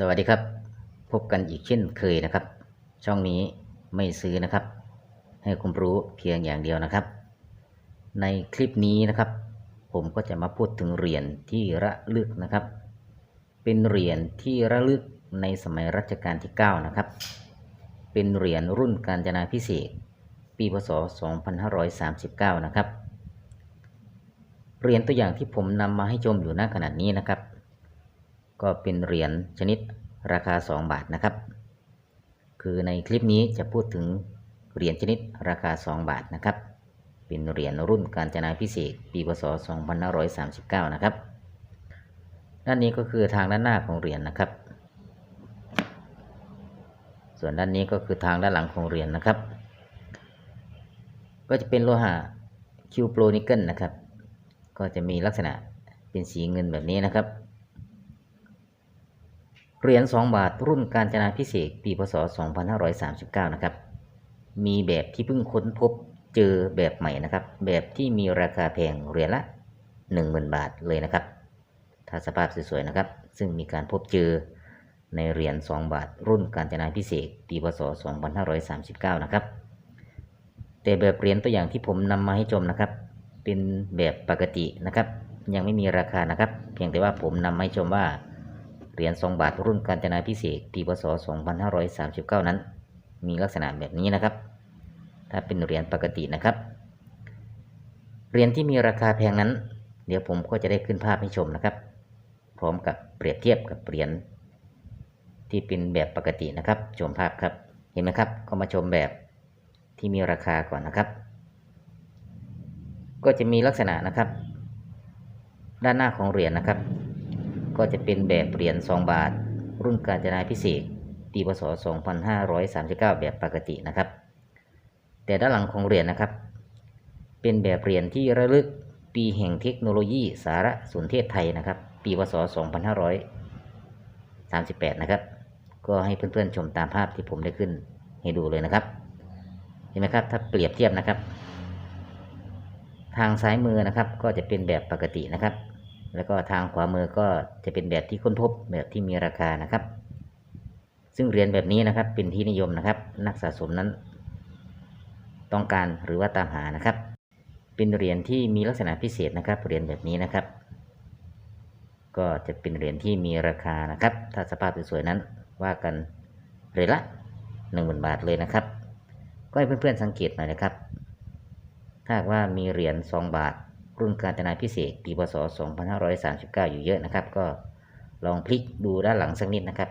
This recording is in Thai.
สวัสดีครับ พบกันอีกเช่นเคยนะครับ ช่องนี้ไม่ซื้อนะครับ ให้ความรู้เพียงอย่างเดียวนะครับ ในคลิปนี้นะครับ ผมก็จะมาพูดถึงเหรียญที่ระลึกนะครับ เป็นเหรียญที่ระลึกในสมัยรัชกาลที่ 9 นะครับ เป็นเหรียญรุ่นกาญจนาพิเศษ ปีพศ 2539 นะครับเหรียญตัวอย่างที่ผมนำมาให้ชมอยู่ณขณะนี้นะครับ ก็เป็นเหรียญชนิดราคา 2 บาทนะครับ คือในคลิปนี้จะพูดถึงเหรียญชนิดราคา 2 บาทนะครับ เป็นเหรียญรุ่นกาญจนาพิเศษปีพศ 2539 นะครับ ด้านนี้ก็คือทางด้านหน้าของเหรียญนะครับ ส่วนด้านนี้ก็คือทางด้านหลังของเหรียญนะครับ ก็จะเป็นโลหะคิวโปรนิกเกิลนะครับ ก็จะมีลักษณะเป็นสีเงินแบบนี้นะครับ เหรียญ2บาทรุ่นกาญจนาพิเศษปีพศ 2539 นะครับ มีแบบที่เพิ่งค้นพบเจอแบบใหม่นะครับ แบบที่มีราคาแพงเหรียญละ 10,000 บาทเลยนะครับ ถ้าสภาพสวยๆนะครับ ซึ่งมีการพบเจอในเหรียญ2บาท รุ่นกาญจนาพิเศษปีพศ 2539 นะครับ แต่แบบเหรียญตัวอย่างที่ผมนำมาให้ชมนะครับ เป็นแบบปกตินะครับ ยังไม่มีราคานะครับ เพียงแต่ว่าผมนำมาให้ชมว่า เหรียญ2บาทรุ่นกาญจนาพิเศษปีพศ 2539 นั้น มีลักษณะแบบนี้นะครับ ถ้าเป็นเหรียญปกตินะครับ เหรียญที่มีราคาแพงนั้น เดี๋ยวผมก็จะได้ขึ้นภาพให้ชมนะครับ พร้อมกับเปรียบเทียบกับเหรียญที่เป็นแบบปกตินะครับ ชมภาพครับ เห็นไหมครับ ก็มาชมแบบที่มีราคาก่อนนะครับ ก็จะมีลักษณะนะครับ ด้านหน้าของเหรียญนะครับ ก็จะเป็นแบบเหรียญ2บาท รุ่นกาญจนาพิเศษกปีพศ 2539 แบบปกตินะครับ แต่ด้านหลังของเหรียญนะครับ เป็นแบบเหรียญที่ระลึกปีแห่งเทคโนโลยีสารสนเทศไทยนะครับ ปีพศ 2538 นะครับ ก็ให้เพื่อนๆชมตามภาพที่ผมได้ขึ้นให้ดูเลยนะครับ เห็นไหมครับ ถ้าเปรียบเทียบนะครับ ทางซ้ายมือนะครับก็จะเป็นแบบปกตินะครับ แล้วก็ทางขวามือก็จะเป็นแบบที่ค้นพบแบบที่มีราคานะครับ ซึ่งเหรียญแบบนี้นะครับเป็นที่นิยมนะครับ นักสะสมนั้น ต้องการหรือว่าตามหานะครับ เป็นเหรียญที่มีลักษณะพิเศษนะครับเหรียญแบบนี้นะครับ ก็จะเป็นเหรียญที่มีราคานะครับ ถ้าสภาพสวยๆนั้นว่ากันเหรียญละหนึ่งหมื่นบาทเลยนะครับ ก็ให้เพื่อนๆสังเกตหน่อยนะครับ ถ้าว่ามีเหรียญ2บาท รุ่นการจนาพิเศษปีพศ 2539 อยู่เยอะนะครับ ก็ลองพลิกดูด้านหลังสักนิดนะครับ